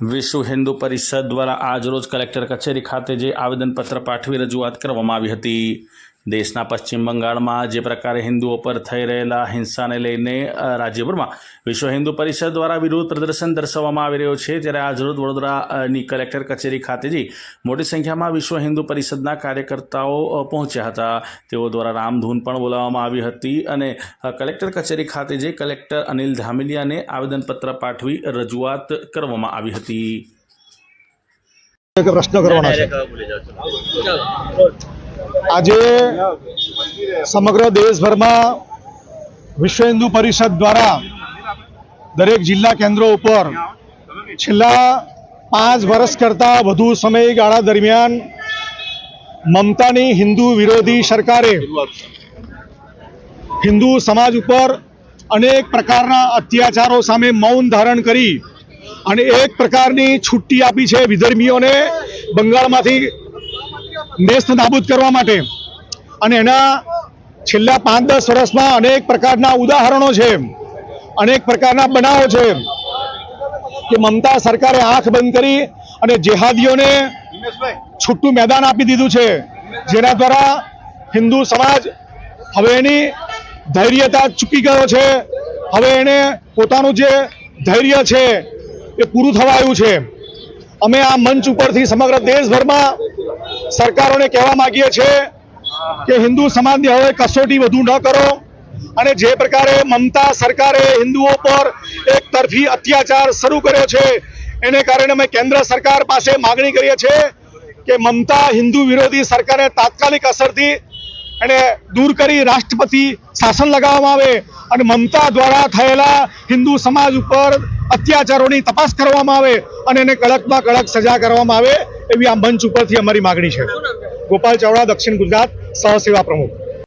વિશ્વ હિન્દુ પરિષદ દ્વારા આજરોજ કલેક્ટર કચેરી ખાતે જે આવેદનપત્ર પાઠવી રજૂઆત કરવામાં આવી હતી. દેશના પશ્ચિમ બંગાળમાં જે પ્રકારે હિન્દુઓ પર થઈ રહેલા હિંસાને લઈને રાજ્યભરમાં વિશ્વ હિન્દુ પરિષદ દ્વારા વિરોધ પ્રદર્શન દર્શાવવામાં આવી રહ્યો છે. ત્યારે આજરોજ વડોદરાની કલેક્ટર કચેરી ખાતેથી મોટી સંખ્યામાં વિશ્વ હિન્દુ પરિષદના કાર્યકર્તાઓ પહોંચ્યા હતા. તેઓ દ્વારા રામધૂન પણ બોલાવવામાં આવી હતી અને કલેક્ટર કચેરી ખાતે જે કલેક્ટર અનિલ ધામિલિયાને આવેદનપત્ર પાઠવી રજૂઆત કરવામાં આવી હતી. પ્રશ્ન કરવાનો છે. આજે સમગ્ર દેશભરમાં વિશ્વ હિન્દુ પરિષદ દ્વારા દરેક જિલ્લા કેન્દ્રો ઉપર છેલ્લા પાંચ વર્ષ કરતાં વધુ સમયગાળા દરમિયાન મમતાની હિન્દુ વિરોધી સરકારે હિન્દુ સમાજ ઉપર અનેક પ્રકારના અત્યાચારો સામે મૌન ધારણ કરી અને એક પ્રકારની છુટ્ટી આપી છે વિધર્મીઓને બંગાળમાંથી નેસ્ત નાબૂદ કરવા માટે. અને એના છેલ્લા પાંચ દસ વર્ષમાં અનેક પ્રકારના ઉદાહરણો છે. અનેક પ્રકારના બનાવો છે. કે મમતા સરકારે આંખ બંધ કરી અને જેહાદીઓને છૂટું મેદાન આપી દીધું છે. જેના દ્વારા હિન્દુ સમાજ હવે એની ધૈર્યતા ચૂકી ગયો છે. હવે એને પોતાનું જે ધૈર્ય છે એ પૂરું થવા આવ્યું છે. અમે આ મંચ ઉપરથી સમગ્ર દેશભરમાં સરકારોને કહેવા માંગીએ છીએ કે હિન્દુ સમાજની હવે કસોટી વધુ ન કરો અને જે પ્રકારે મમતા સરકારે હિન્દુઓ પર એક તરફી અત્યાચાર શરૂ કર્યો છે, એને કારણે અમે કેન્દ્ર સરકાર પાસે માગણી કરીએ છીએ કે મમતા હિન્દુ વિરોધી સરકારે તાત્કાલિક અસરથી એને દૂર કરી રાષ્ટ્રપતિ શાસન લગાવવામાં આવે અને મમતા દ્વારા થયેલા હિન્દુ સમાજ ઉપર અત્યાચારોની તપાસ કરવામાં આવે અને એને કડકમાં કડક સજા કરવામાં આવે. એવી આ મંચ ઉપરથી અમારી માગણી છે. ગોપાલ ચાવડા દક્ષિણ ગુજરાત સહસેવા પ્રમુખ.